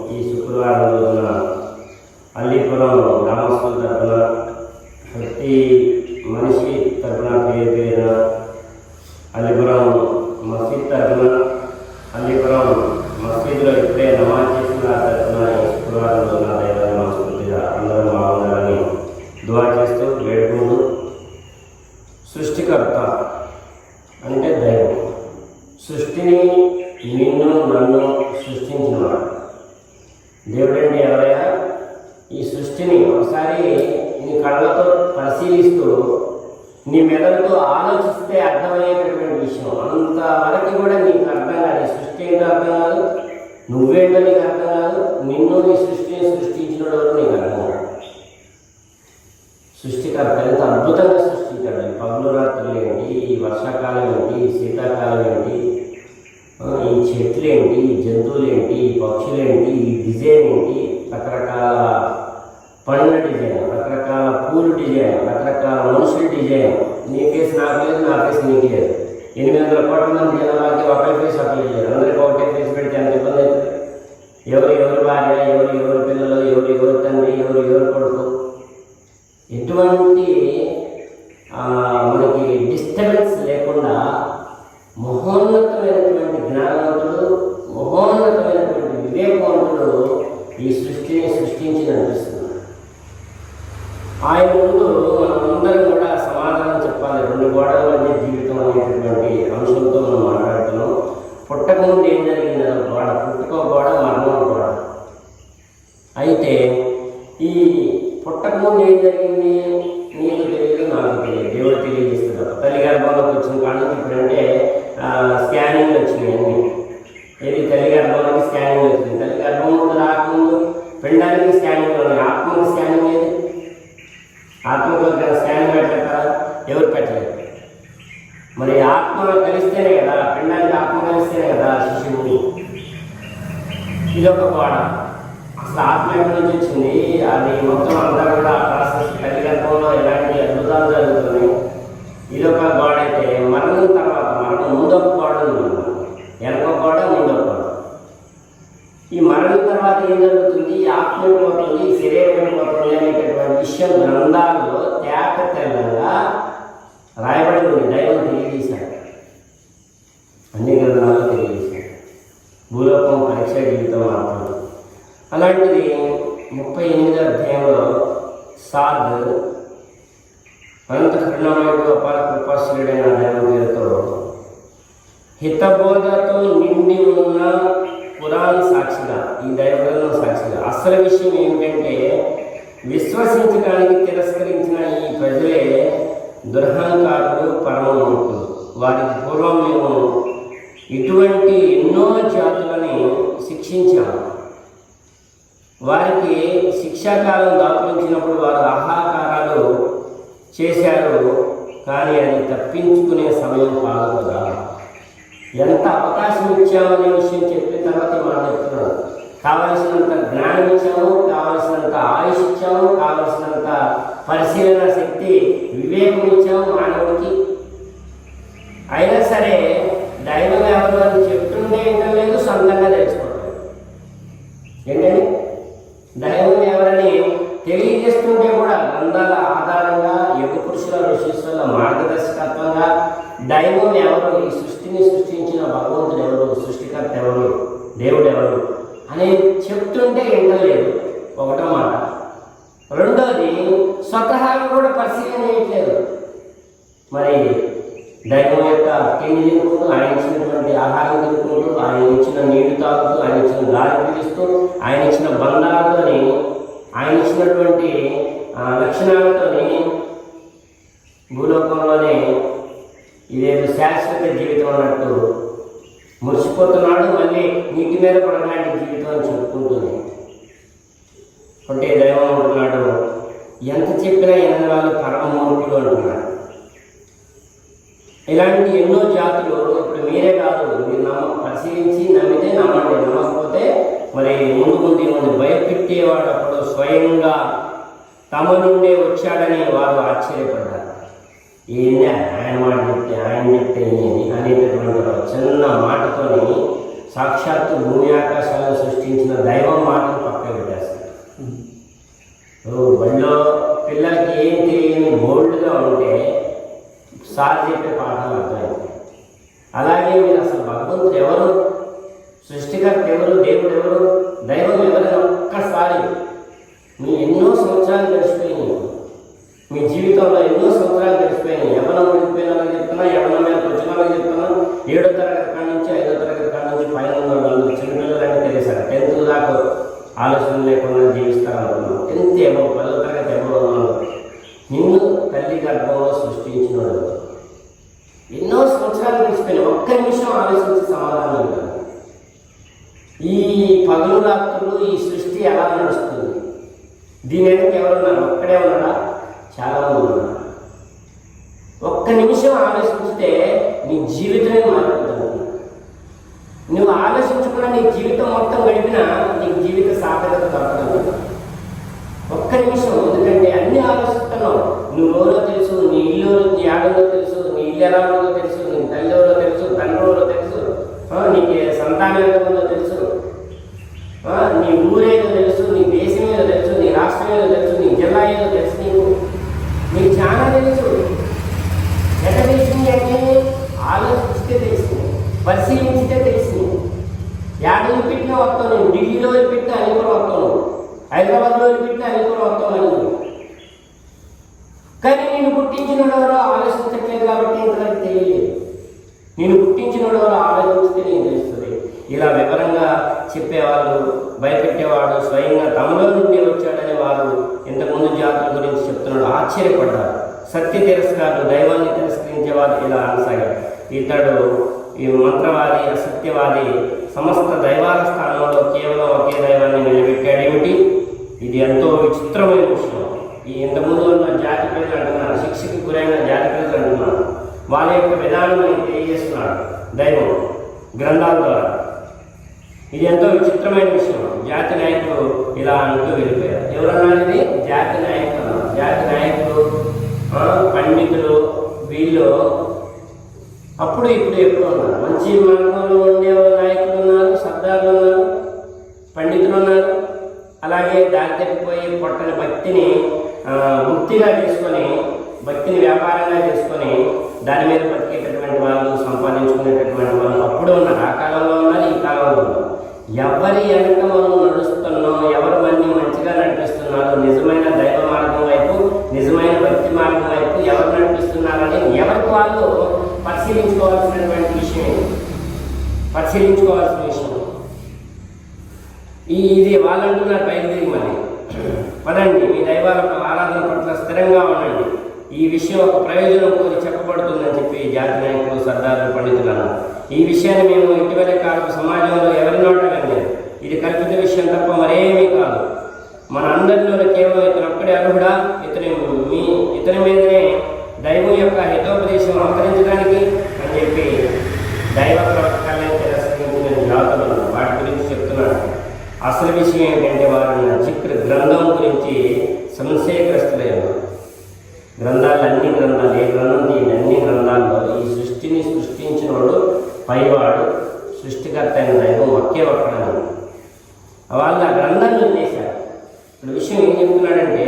రక్షించమని ఈ శుక్రవారం రోజున అల్లీపురం గ్రామస్తుల తరఫున ప్రతి మనిషి తరఫున పేరు పేరున అల్లీపురం మసీద్ తరఫున అల్లీపురం మసీదులో ఇప్పుడే నమాజ్ చేసిన ఆ తరఫున ఈ శుక్రవారం రోజున దైవ మనస్ఫూర్తిగా అందరం బాగుండాలని దువా చేస్తూ వేడుకుంటూ సృష్టికర్త అంటే దైవం సృష్టిని నిన్ను నన్ను సృష్టించినవాడు దేవుడంటే ఎవరైనా ఈ సృష్టిని ఒకసారి నీ కళ్ళతో పరిశీలిస్తూ నీ మెదడుతో ఆలోచిస్తే అర్థమయ్యేటటువంటి విషయం. అంత వరకు కూడా నీకు అర్థం కాదు. సృష్టి ఏంటో అర్థం కాదు. నువ్వేంటో నీకు అర్థం కాదు. నిన్ను నీ సృష్టిని సృష్టించిన నీకు అర్థం కాదు. సృష్టికర్త ఎంత అద్భుతంగా సృష్టించాడు. ఈ పగులు రాత్రులు ఏంటి? ఈ వర్షాకాలం ఏంటి? ఈ శీతాకాలం ఏంటి? ఈ చెట్లు ఏంటి? ఈ జంతువులు ఏంటి? ఈ పక్షులు ఏంటి? ఈ డిజైన్ ఏంటి? రకరకాల పండ్ల డిజైన్ రకరకాల పూలు డిజైన్ రకరకాల మనుషుల డిజైన్ నీ ఫేస్ నాకు లేదు నా ఫేస్ నీకు లేదు ఎనిమిది వందల కోట్ల మంది జనాలకి ఒకరి ఫేస్ ఒకరి లేదు అందరికీ ఒకటే ఫేస్ పెడితే అంత ఇబ్బంది అవుతుంది ఎవరు ఎవరి భార్య ఎవరు ఎవరి పిల్లలు ఎవరు ఎవరి తండ్రి ఎవరు ఎవరు కొడుకు ఎటువంటి ఆ, మనకి డిస్టర్బెన్స్ లేకుండా మహోన్నతమైనటువంటి జ్ఞానవంతుడు మహోన్నతమైనటువంటి వివేకవంతుడు ఈ సృష్టిని సృష్టించి అనిపిస్తున్నాడు ఆయన ముందు మనమందరం కూడా సమాధానం చెప్పాలి రెండు గోడల మధ్య జీవితం అనేటటువంటి అంశంతో మనం మాట్లాడుతున్నాం పుట్టకముందు ఏం జరిగింది అన్న గోడ పుట్టుకో గోడ మరణం గోడ అయితే ఈ పుట్టకముందు ఏం జరిగింది నీకు తెలియదు నాకు తెలియదు దేవుడు తెలియజేస్తున్నాడు తల్లి గర్భంలోకి వచ్చిన కాడ నుంచి ఇప్పుడంటే స్కానింగ్ వచ్చినాయి అన్ని ఏది తల్లి గర్భంలోకి స్కానింగ్ వచ్చింది తల్లి గర్భం ముందు రాకముందు పిండానికి స్కానింగ్ ఉన్నాయి ఆత్మకి స్కానింగ్ ఏది ఆత్మకు స్కానింగ్ పెట్టలేదా ఎవరు పెట్టలేదు మరి ఆత్మ కలిస్తేనే కదా పిండానికి ఆత్మ కలిస్తేనే కదా శిశువు ఇది ఒక గోడ అసలు ఆత్మ ఎక్కడి నుంచి వచ్చింది అది మొత్తం అంతా కూడా ప్రాసెస్ కలిగర్భంలో ఎలాంటి అద్భుతాలు జరుగుతున్నాయి ఇది ఒక గోడ అయితే మరణం తర్వాత మరణం ముందొక గోడ ఉంది మనకు. వెనక గోడ ముందొక గోడ. ఈ మరణం తర్వాత ఏం జరుగుతుంది? ఈ ఆత్మ పోతుంది ఈ శరీరం పోతుంది అనేటటువంటి విషయం గ్రంథాల్లో తేట తెల్లంగా రాయబడి ఉంది. దైవం తెలియజేశాడు. అన్ని గ్రంథాలు తెలియజేశాడు. భూలోకం పరీక్ష జీవితం మాత్రం. అలాంటిది ముప్పై ఎనిమిది అధ్యాయంలో సాద్ అనంత కరుణామయుడు అపార కృపాశీలుడైన దైవ హితబోధతో నిండి ఉన్న పురాణ సాక్షిగా ఈ దైవగ్రంథం సాక్షిగా. అసలు విషయం ఏమిటంటే విశ్వసించడానికి తిరస్కరించిన ఈ ప్రజలే దురహంకారులు పరమముఖులు వారికి పూర్వం మేము ఇటువంటి ఎన్నో జాతులని శిక్షించాము వారికి శిక్షాకాలం దాపురించినప్పుడు వారు ఆహాకారాలు చేశారు కానీ అది తప్పించుకునే సమయం కాదు కదా. ఎంత అవకాశం ఇచ్చామనే విషయం చెప్పిన తర్వాత మనం చెప్తున్నాడు కావలసినంత జ్ఞానం ఇచ్చాము కావలసినంత ఆయుష్ ఇచ్చాము కావలసినంత పరిశీలన శక్తి వివేకం ఇచ్చాము మానవుడికి. అయినా సరే దైవం ఎవరు అని చెప్తుండే ఏంటో లేదు సొంతంగా తెలుసుకోండి దైవం ఎవరు? ఈ సృష్టిని సృష్టించిన భగవంతుడు ఎవరు? సృష్టికర్త ఎవరు? దేవుడు ఎవరు? అనేది చెప్తుంటే వినలేదు. ఒకటో మాట. రెండోది స్వతహాగా కూడా పరిశీలన చేయట్లేదు. మరి దైవం యొక్క తిండి తినుకుంటూ ఆయన ఇచ్చినటువంటి ఆహారం తినుకుంటూ ఆయన ఇచ్చిన నీళ్ళు తాగుతూ ఆయన ఇచ్చిన గాలి పీలుస్తూ ఆయన ఇచ్చిన బంధాలతోని ఆయన ఇచ్చినటువంటి ఆ, లక్షణాలతోని భూలోకంలోనే ఇదేదో శాశ్వత జీవితం అన్నట్టు మురిసిపోతున్నాడు మళ్ళీ నీటి మీద పడలాంటి జీవితం అని చెప్పుకుంటుంది. అంటే దైవం అంటున్నాడు ఎంత చెప్పినా ఎన్ని వాళ్ళు పరమ అంటున్నాడు. ఇలాంటి ఎన్నో జాతులు ఇప్పుడు మీరే కాదు మీరు నమ్మ పరిశీలించి నమ్మితే నమ్మండి. నమ్మకపోతే మరి ముందు ముందు ముందు భయపెట్టేవాడు అప్పుడు స్వయంగా తమ నుండే వచ్చాడని వారు ఆశ్చర్యపడ్డారు. ఏంది ఆయన మాట చెప్తే ఆయన చెప్తే అనేటటువంటి ఒక చిన్న మాటతోని సాక్షాత్తు భూమి ఆకాశాలను సృష్టించిన దైవం మాటను పక్కన పెట్టేస్తారు ఓ బడిలో పిల్లలకి ఏం తెలియని బోల్డ్గా ఉంటే సార్ చెప్పే పాఠాలు అర్థమవుతాయి అలాగే మీరు అసలు భగవంతుడు ఎవరు? సృష్టికర్త ఎవరు? దేవుడు ఎవరు? దైవం ఎవరైనా ఒక్కసారి మీ ఎన్నో సంవత్సరాలు గడిచిపోయినాయి. మీ జీవితంలో ఎన్నో సంవత్సరాలు గడిచిపోయినాయి యవనం వెళ్ళిపోయిన చెప్తున్నా యవనం మీద వచ్చిన చెప్తున్నా. ఏడో తరగతి కాడ నుంచి ఐదో తరగతి కాడ నుంచి పైన ఉన్న వాళ్ళు చిన్నపిల్లలని తెలియసారు టెన్త్ దాకా ఆలోచన లేకుండా జీవిస్తారనుకున్నాం టెన్త్ ఏమో పదో తరగతి ఎవరో ఉన్నాను నిన్ను తల్లి గర్భంలో సృష్టించినాడు ఎన్నో సంవత్సరాలు గడిచిపోయినాయి ఒక్క నిమిషం ఆలోచించి సమాధానం ఉంటుంది ఈ పగలు రాత్రులు ఈ సృష్టి ఎలా నడుస్తుంది? దీని వెనక ఎవరున్నారు? ఒక్కడే ఉన్నాడా? చాలామంది ఉన్నారు ఒక్క నిమిషం ఆలోచించితే నీ జీవితమే మారిపోతుంది. నువ్వు ఆలోచించకుండా నీ జీవితం మొత్తం గడిపినా నీకు జీవిత సార్థకత దొరకదు. ఒక్క నిమిషం ఎందుకంటే అన్ని ఆలోచిస్తున్నావు. నువ్వు ఎవరో తెలుసు నీ ఇల్లు నీ ఆడలో తెలుసు నీ ఇల్లు ఎలా ఉందో తెలుసు నీ తల్లి ఎవరో తెలుసు తండ్రి తెలుసు నీకు సంతానం ఎంత ఉందో తెలుసు నీ ఊరేదో తెలుసు నీ దేశం ఏదో తెలుసు నీ రాష్ట్రం ఏదో తెలుసు నీ జిల్లా ఏదో తెలుసు. నీకు నీకు చాలా తెలుసు ఎక్కడ తెలిసింది అంటే ఆలోచిస్తే తెలిసింది పరిశీలించితే తెలిసింది యాడలు పెట్టినా వస్తావు నేను ఢిల్లీలో పెట్టినా అది కూడా వస్తాను హైదరాబాద్లో పెట్టినా అది కూడా వస్తాను అని కానీ నేను పుట్టించిన ఎవరో ఆలోచించట్లేదు కాబట్టి ఇంతవరకు తెలియలేదు నేను పుట్టించిన ఎవరో ఆలోచిస్తే నేను తెలుస్తుంది ఇలా వివరంగా చెప్పేవాళ్ళు భయపెట్టేవాడు స్వయంగా తమలో నుండి వచ్చాడని వారు ఇంతకుముందు జాతుల గురించి చెప్తున్నాడు ఆశ్చర్యపడ్డారు సత్య తిరస్కారులు దైవాన్ని తిరస్కరించేవారు ఇలా అనసాగారు అంటాడు ఈ మంత్రవాది అసత్యవాది సమస్త దైవాల స్థానంలో కేవలం ఒకే దైవాన్ని నిలబెట్టాడేమిటి ఇది ఎంతో విచిత్రమైన విషయం. ఈ ఇంతకుముందు ఉన్న జాతి ప్రజలు అంటున్నారు శిక్షకు గురైన జాతి ప్రజలు అంటున్నారు. వాళ్ళ యొక్క విధానం తెలియజేస్తున్నాడు దైవం గ్రంథాల ద్వారా. ఇది ఎంతో విచిత్రమైన విషయం. జాతి నాయకులు ఇలా అంటూ వెళ్ళిపోయారు ఎవరన్నారు ఇది? జాతి నాయకులు. జాతి నాయకులు పండితులు వీళ్ళు అప్పుడు ఇప్పుడు ఎప్పుడు ఉన్నారు? మంచి మార్గంలో ఉండే నాయకులు ఉన్నారు సర్దారులు ఉన్నారు పండితులు ఉన్నారు. అలాగే దారి తప్పిపోయి పొట్టని భక్తిని వృత్తిగా తీసుకొని భక్తిని వ్యాపారంగా చేసుకొని దాని మీద బతికేటటువంటి వాళ్ళు సంపాదించుకునేటటువంటి వాళ్ళు అప్పుడు ఉన్నారు. ఆ కాలంలో ఉన్నారు ఈ కాలంలో ఉన్నారు. ఎవరి వెనక మనం నడుస్తున్నాం ఎవరు మనని మంచిగా నడిపిస్తున్నారు నిజమైన దైవ మార్గం వైపు నిజమైన భక్తి మార్గం వైపు ఎవరు నడిపిస్తున్నారని ఎవరికి వాళ్ళు పరిశీలించుకోవాల్సినటువంటి విషయం పరిశీలించుకోవాల్సిన విషయం. ఈ ఇది వాళ్ళు అంటున్నారు బయలుదేరి మళ్ళీ. పదండి మీ దైవాల ఆరాధన పట్ల స్థిరంగా ఉండండి. ఈ విషయం ఒక ప్రయోజనం కోరి చెప్పబడుతుందని చెప్పి జాతి నాయకులు సర్దారు పండితులను ఈ విషయాన్ని మేము ఇటీవల కాలపు సమాజంలో ఎవరి నోట వినలేదు. ఇది కల్పిత విషయం తప్ప మరేమీ కాదు. మన అందరిలో కేవలం ఇతను ఒక్కడే అర్హుడా? ఇతని మీ ఇతని మీదనే దైవం యొక్క హితోపదేశం అవతరించడానికి అని చెప్పి దైవ ప్రవక్తల్ని తిరస్కరించిన జాతులు వాటి గురించి చెప్తున్నాడు అసలు విషయం ఏంటంటే వారి చిత్ర గ్రంథం గురించి సంశయగ్రస్తులై గ్రంథాలు అన్ని గ్రంథాలు ఏ గ్రంథం తీయండి అన్ని గ్రంథాల్లో ఈ సృష్టిని సృష్టించిన వాడు పైవాడు సృష్టికర్త అయిన దైవం ఒకే ఒక్కడని. వాళ్ళు ఆ గ్రంథాన్ని వదిలేశారు. ఇప్పుడు విషయం ఏం చెప్తున్నాడంటే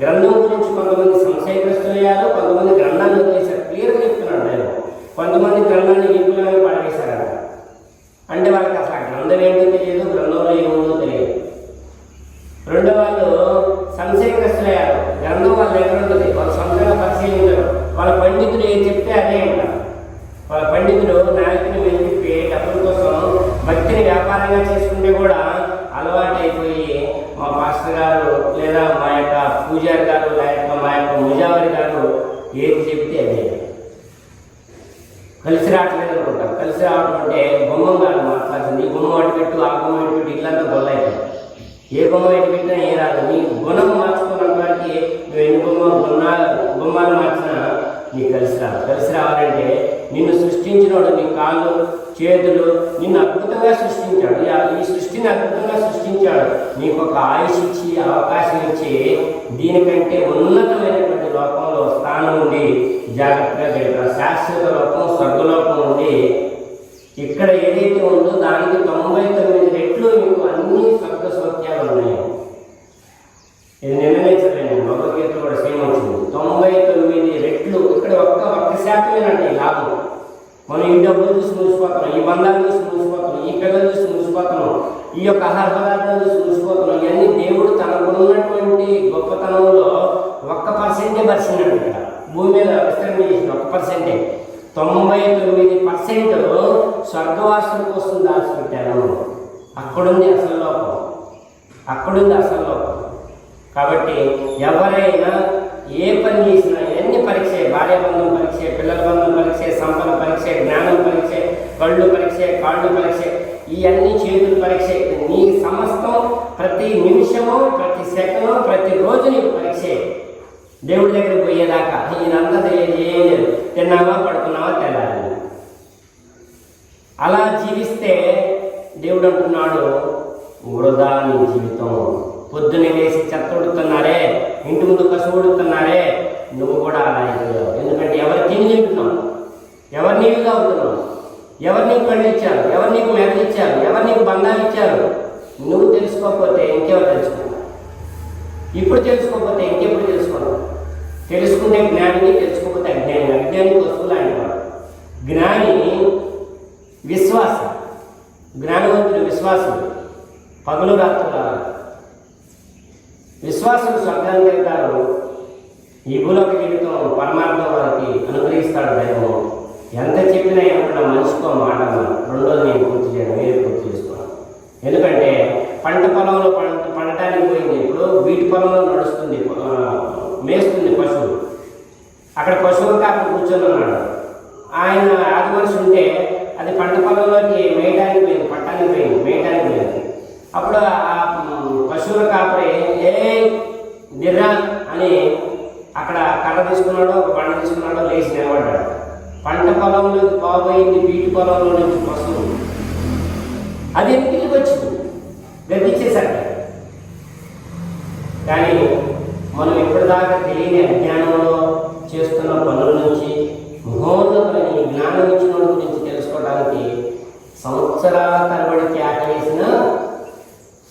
గ్రంథం గురించి కొంతమంది సంశయగ్రస్తులయ్యారు కొంతమంది గ్రంథాన్ని వదిలేశారు. క్లియర్గా చెప్తున్నాడు నేను. కొంతమంది గ్రంథాన్ని విపులమైన పడవేశారు అంటే వాళ్ళకి అసలు ఆ గ్రంథం ఏంటో తెలియదు గ్రంథంలో ఏముందో తెలియదు. రెండో వాళ్ళు సంశయగ్రస్తులయ్యారు. గ్రంథం వాళ్ళ దగ్గర ఉంటుంది. వాళ్ళు సొంతంగా పరిశీలించరు వాళ్ళ పండితులు ఏం చెప్తే అదే ఉంటారు వాళ్ళ పండితులు నాయకుని చెప్పి డబ్బుల కోసం భక్తిని వ్యాపారంగా చేసుకుంటే కూడా అలవాటు అయిపోయి మా మాస్టర్ గారు లేదా మా యొక్క పూజారి గారు లేక మా యొక్క ముజావరి గారు ఏది చెప్తే అదే కలిసి రావట్లేదు అనుకుంటారు. కలిసి రావడం అంటే బొమ్మం కాదు మాట్లాడుతుంది. ఈ గుమ్మం అటు పెట్టు ఆ బొమ్మ ఇటు పెట్టు ఇట్లంతా గొల్లైపోయి ఏ బొమ్మ ఎటు పెట్టినా ఏ రాదు. నీ గుణం మార్చుకున్న వాడికి నువ్వు ఎన్ని బొమ్మ గున్నా గుమ్మాలు మార్చినా నీకు కలిసి రాదు. కలిసి రావాలంటే నిన్ను సృష్టించినోడు నీ కాళ్ళు చేతులు నిన్ను అద్భుతంగా సృష్టించాడు. ఈ- సృష్టిని అద్భుతంగా సృష్టించాడు. నీకు ఒక ఆయుష్ ఇచ్చి అవకాశం ఇచ్చి దీనికంటే ఉన్నతమైనటువంటి లోకంలో స్థానం ఉండి జాగ్రత్తగా గడిపారు శాశ్వత లోకం స్వర్గలోకం ఉండి ఇక్కడ ఏదైతే ఉందో దానికి తొంభై తొమ్మిది రెట్లు మీకు అన్ని స్వర్గ సౌఖ్యాలు ఉన్నాయి. ఇది నిర్ణయించలేను భగవద్గీత కూడా సేమ్ వచ్చింది. తొంభై తొమ్మిది రెట్లు ఇక్కడ ఒక్క ఒక్క శాతమేనండి లాభం. మనం ఈ డబ్బులు చూసి మురిసిపోతున్నాం ఈ బంధాలు చూసి మురిసిపోతున్నాం ఈ పిల్లలు చూసి మురిసిపోతున్నాం ఈ యొక్క ఆహార పదార్థాలు చూసి మురిసిపోతున్నాం ఇవన్నీ దేవుడు తనకున్నటువంటి గొప్పతనంలో ఒక్క పర్సెంటే పరిచినట్టు ఇక్కడ. భూమి మీద విస్తరణ చేసిన ఒక్క పర్సెంటే. తొంభై తొమ్మిది పర్సెంట్ స్వర్గవాసుల కోసం దాచిపెట్టాను అక్కడుంది అసలు లోపం అక్కడుంది అసలు లోపం కాబట్టి ఎవరైనా ఏ పని చేసినా ఎన్ని పరీక్ష భార్య బంధం పరీక్ష పిల్లల బంధం పరీక్ష సంపద పరీక్ష జ్ఞానం పరీక్ష కళ్ళు పరీక్ష కాళ్ళు పరీక్ష ఇవన్నీ చేతులు పరీక్ష. నీ సమస్తం ప్రతి నిమిషము ప్రతి సెకండ్ ప్రతి రోజు నీకు పరీక్ష. దేవుడి దగ్గరికి పోయేదాకా ఈయనంతా లేదు. తిన్నావా పడుకున్నావా తెల్లాలి అలా జీవిస్తే దేవుడు అంటున్నాడు వృధా నీ జీవితం. పొద్దున్నే లేచి చెత్త ఉడుతున్నారే ఇంటి ముందు కసు ఉడుతున్నారే నువ్వు కూడా అలా అయిపోయావు. ఎందుకంటే ఎవరు తిని తింటున్నావు? ఎవరు నీవిగా తాగుతున్నావు? ఎవరు నీకు కళ్ళు ఇచ్చారు? ఎవరు నీకు మెదలు ఇచ్చారు? ఎవరు నీకు బంధాలు ఇచ్చారు? నువ్వు తెలుసుకోకపోతే ఇంకెవరు తెలుసుకున్నావు ఇప్పుడు తెలుసుకోకపోతే ఇంకెప్పుడు తెలుసుకున్నావు తెలుసుకుంటే జ్ఞానిని తెలుసుకోకపోతే అజ్ఞాని. అజ్ఞానికి వస్తువు లాంటి వాడు. జ్ఞాని విశ్వాసం. జ్ఞానవంతుడు విశ్వాసం. పగులు రాత్రుల విశ్వాసం స్వర్గానికి వెళ్తారు ఈ భూలోక జీవితం పరమార్థం వారికి అనుగ్రహిస్తాడు దైవము. ఎంత చెప్పినా ఏమన్నా మనిషికో మాట రెండోది నేను పూర్తి చేయను మీరు పూర్తి చేసుకోవాలి. ఎందుకంటే పంట పొలంలో పంట పండటానికి పోయింది ఇప్పుడు వీటి పొలంలో నడుస్తుంది మేస్తుంది పశువు. అక్కడ పశువులు కాకుండా కూర్చొని ఉన్నాడు. ఆయన ఆది మనిషి ఉంటే అది పంట పొలంలోకి మేయడానికి పోయింది పట్టానికి పోయింది మేయడానికి పోయింది. అప్పుడు ఆ పశువుల కాపరి నిర్రా అని అక్కడ కర్ర తీసుకున్నాడో ఒక పంట తీసుకున్నాడో లేచి నిలబడ్డాడు. పంట పొలంలో పోబోయింది వీటి పొలంలో నుంచి వస్తువు అది ఇంటికి వచ్చింది? గద్దిచ్చేశాడు కానీ మనం ఇప్పటిదాకా తెలియని అజ్ఞానంలో చేస్తున్న పనుల నుంచి మహోన్నతమైన జ్ఞానం ఇచ్చిన గురించి తెలుసుకోవడానికి సంవత్సరాల తరబడి త్యాగ చేసిన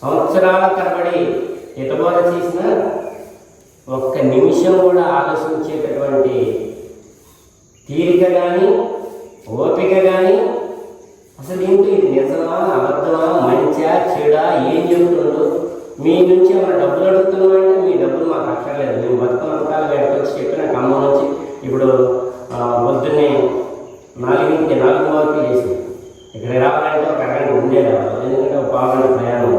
సంవత్సరాల తరబడి హితబోధ చేసిన ఒక్క నిమిషం కూడా ఆలోచించేటటువంటి తీరిక కానీ ఓపిక కానీ అసలు ఏంటి ఇది నిజమా అబద్ధమా మంచా చెడా ఏం చెబుతుందో? మీ నుంచి ఏమైనా డబ్బులు అడుగుతున్నామంటే మీ డబ్బులు మాకు అక్కర్లేదు. మేము బతుకున్నకాలు ఎక్కడికి వచ్చి చెప్పిన ఖమ్మం నుంచి ఇప్పుడు ఆ, పొద్దున్నే నాలుగింటికి నాలుగు మార్కులు చేసి ఇక్కడ రావాలంటే ఒక అరగంట ఉండే రావాలి. ఎందుకంటే ఒక పావుగంట ప్రయాణం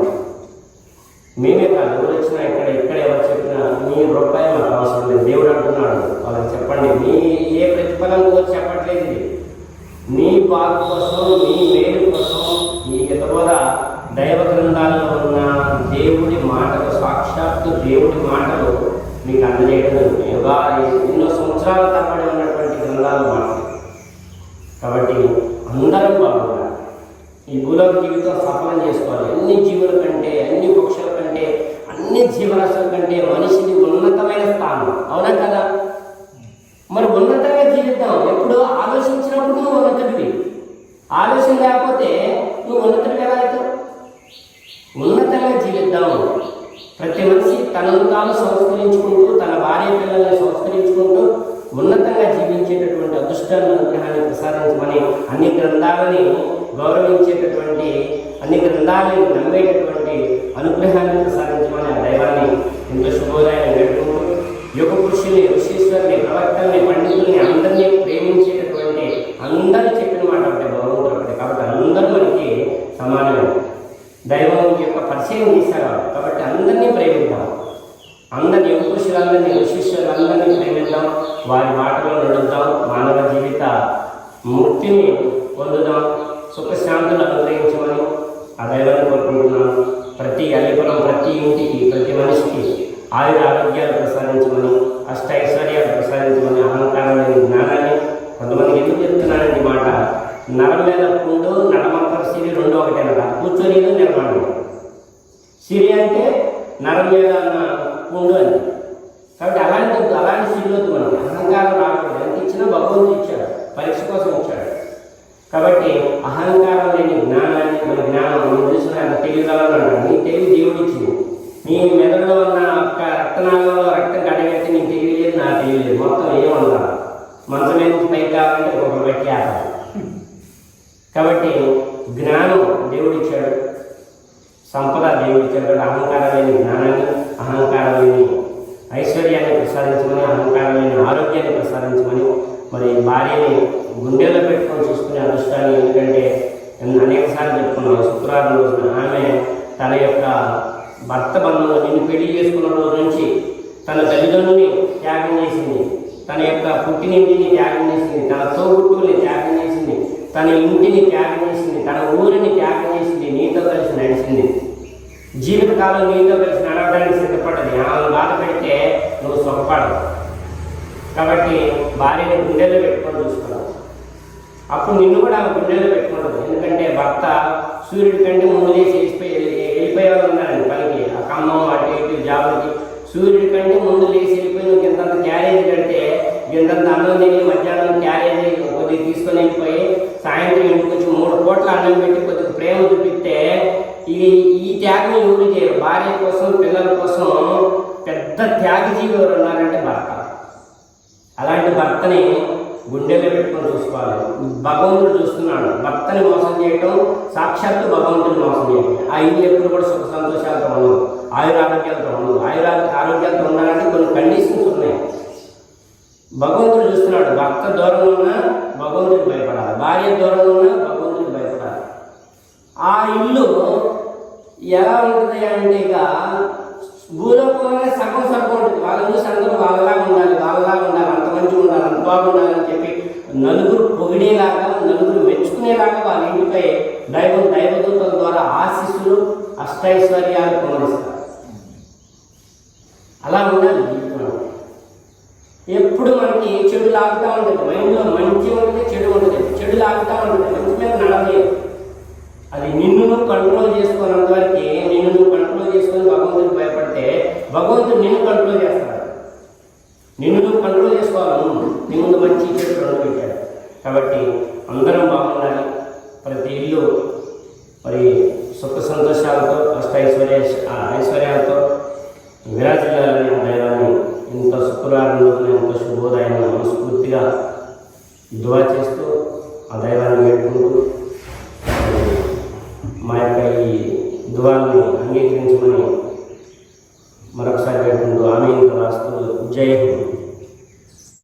మేమే కాదు ఎవరు వచ్చినా ఇక్కడ ఎక్కడ ఎవరు చెప్పినా మీ రూపాయి మాకు అవసరం లేదు. దేవుడు అంటున్నాడు వాళ్ళకి చెప్పండి మీ ఏ ప్రతిఫలం కూడా చెప్పట్లేదు. మీ బాగు కోసం మీ మేలు కోసం మీ ఇతర దైవ గ్రంథాలలో ఉన్న దేవుడి మాటలు సాక్షాత్తు దేవుడి మాటలు మీకు అందజేయడం యుగా ఎన్నో సంవత్సరాల తరబడి ఉన్నటువంటి గ్రంథాల మాటలు కాబట్టి అందరం బాగున్నారు ఈ భూలోక జీవితం సఫలం చేసుకోవాలి అన్ని జీవుల కంటే అన్ని పక్షుల కంటే అన్ని జీవరాశుల కంటే మనిషిని ఉన్నతమైన స్థానం అవునా కదా మరి ఉన్నతంగా జీవిద్దాం ఎప్పుడు ఆలోచించినప్పుడు నువ్వు ఉన్నతుడివి ఆలోచన లేకపోతే నువ్వు ఉన్నతుడివి ఎలా అవుతావు ఉన్నతంగా జీవిద్దాం ప్రతి మనిషి తనను తాను సంస్కరించుకుంటూ తన భార్య పిల్లల్ని సంస్కరించుకుంటూ ఉన్నతంగా జీవించేటటువంటి అదృష్టాన్ని అనుగ్రహాన్ని ప్రసాదించమని అన్ని గ్రంథాలని గౌరవించేటటువంటి అన్ని గ్రంథాలను నమ్మేటటువంటి అనుగ్రహాన్ని ప్రసాదించమని ఆ దైవాన్ని ఎంతో శుభోదయాన్ని పెట్టుకుంటూ యుగ పురుషుని ఋషీశ్వరుని ప్రవక్తల్ని పండితుల్ని అందరినీ ప్రేమించేటటువంటి అందరూ చెప్పిన మాట ఒకటే భగవంతుడు ఒకటే కాబట్టి అందరూ మనకి సమానమే దైవం యొక్క పరిచయం చేశారు కాబట్టి అందరినీ ప్రేమిద్దాం అందరిని యుగ పురుషులందరినీ ఋషీశ్వరులందరినీ ప్రేమిద్దాం వారి మాటలో నడుద్దాం మానవ జీవిత ముక్తిని పొందుదాం సుఖశాంతులు అనుగ్రహించమని ఆ దైవాన్ని కోరుకుంటున్నాను ప్రతి అలిపురం ప్రతి ఇంటికి ప్రతి మనిషికి ఆయుర ఆరోగ్యాలు ప్రసాదించమని అష్ట ఐశ్వర్యాలు ప్రసాదించమని అహంకారం లేని జ్ఞానాన్ని కొంతమందికి ఎందుకు చెప్తున్నానండి మాట? నరం మీద పుండు నడమంతర సిరి రెండు ఒకటేనట కూర్చొని నిర్మాణం. సిరి అంటే నరం మీద ఉన్న పుండు అని కాబట్టి అలాంటి అలాంటి సిరి వద్దు మనకి అహంకారం రాకూడదు. ఎంత ఇచ్చినా భగవంతుడు ఇచ్చాడు. పరీక్ష కోసం వచ్చాడు. కాబట్టి అహంకారం లేని జ్ఞానాన్ని మన జ్ఞానం మనం చూసిన తెలియగలను నీ తెలివి దేవుడు ఇచ్చింది నీ మెదడులో ఉన్న ఒక్క రక్తనాళంలో రక్తం గడగట్టి నీకు తెలియలేదు నాకు తెలియలేదు. మొత్తం ఏమన్నా మంచం మీద పైకి కావాలంటే ఒక పెట్టి ఆపాలి కాబట్టి జ్ఞానం దేవుడు ఇచ్చాడు సంపద దేవుడు ఇచ్చాడు కాబట్టి అహంకారం లేని జ్ఞానాన్ని అహంకారం లేని ఐశ్వర్యాన్ని ప్రసాదించమని అహంకారం లేని ఆరోగ్యాన్ని ప్రసాదించమని మరి భార్యని గుండెలో పెట్టుకొని చూసుకునే అదృష్టాన్ని ఎందుకంటే అనేకసార్లు చెప్పుకున్నాం శుక్రవారం రోజున ఆమె తన యొక్క భర్త బంధంలో నిన్ను పెళ్ళి చేసుకున్న రోజు నుంచి తన తల్లిదండ్రుని త్యాగం చేసింది తన యొక్క పుట్టినింటిని త్యాగం చేసింది తన తోబుట్టుని త్యాగం చేసింది తన ఇంటిని త్యాగం చేసింది తన ఊరిని త్యాగం చేసింది నీతో కలిసి నడిచింది. జీవితకాలం నీతో కలిసి నడవడానికి సిద్ధపడ్డది. ఆమెను బాధ పెడితే నువ్వు సుఖపడవు. కాబట్టి భార్యని గుండెల్లో పెట్టుకొని చూసుకున్నావు అప్పుడు నిన్ను కూడా ఆమె గుండెల్లో పెట్టుకుంటుంది. ఎందుకంటే భర్త సూర్యుడి కంటే ముందు లేచి వెళ్ళిపోయి వెళ్ళిపోయే వాళ్ళు ఉన్నారండి పనికి. ఆ ఖమ్మం అటు ఇటు జాబులకి సూర్యుడి కంటే ముందు లేచి వెళ్ళిపోయి నువ్వు ఇంతంత క్యారేజ్ కడితే ఇంతంత అన్నం తిని మధ్యాహ్నం క్యారేజ్ కొద్దిగా తీసుకొని వెళ్ళిపోయి సాయంత్రం ఇంటికి వచ్చి మూడు కోట్ల అన్నం పెట్టి కొద్దిగా ప్రేమ చూపిస్తే ఈ ఈ త్యాగం ఎవరు చేయరు. భార్య కోసం పిల్లల కోసం పెద్ద త్యాగజీవి ఎవరు ఉన్నారంటే భర్త. అలాంటి భర్తని గుండెలో పెట్టుకొని చూసుకోవాలి. భగవంతుడు చూస్తున్నాడు. భర్తని మోసం చేయటం సాక్షాత్తు భగవంతుని మోసం చేయటం. ఆ ఇల్లు ఎప్పుడు కూడా సుఖ సంతోషాలతో ఉండదు. ఆయుర ఆరోగ్యాలతో ఉండదు. ఆయుర ఆరోగ్యాలతో ఉండాలంటే కొన్ని కండిషన్స్ ఉన్నాయి. భగవంతుడు చూస్తున్నాడు. భర్త దూరంలో ఉన్నా భగవంతుడికి భయపడాలి. భార్య దూరంలో ఉన్నా భగవంతుడికి భయపడాలి. ఆ ఇల్లు ఎలా ఉంటుంది అంటే ఇక భూలోకంలోనే సగం సగం ఉంటుంది వాళ్ళ చూసి అందరూ వాళ్ళలాగా ఉండాలి వాళ్ళలాగా ఉండాలి అంత మంచిగా ఉండాలి అంత బాగుండాలి అని చెప్పి నలుగురు పొగిడేలాగా నలుగురు మెచ్చుకునేలాగా వాళ్ళ ఇంటిపై దైవం దైవదూతల ద్వారా ఆశీస్సులు అష్టైశ్వర్యాలు పొందిస్తారు అలా ఉండాలి జీవితంలో. ఎప్పుడు మనకి చెడు లాగుతూ ఉంటుంది. మైండ్లో మంచి ఉంటుంది చెడు ఉంటుంది. చెడు లాగుతూ ఉంటుంది. మంచి మీద నడవలేదు అది నిన్ను నువ్వు కంట్రోల్ చేసుకున్నంత వరకు నిన్ను నువ్వు కంట్రోల్ చేసుకొని భగవంతుని భయపడితే భగవంతుడు నిన్ను కంట్రోల్ చేస్తాడు. నిన్ను నువ్వు కంట్రోల్ చేసుకోవాలి. నీ ముందు మంచి చెడు రెండు పెట్టాడు. కాబట్టి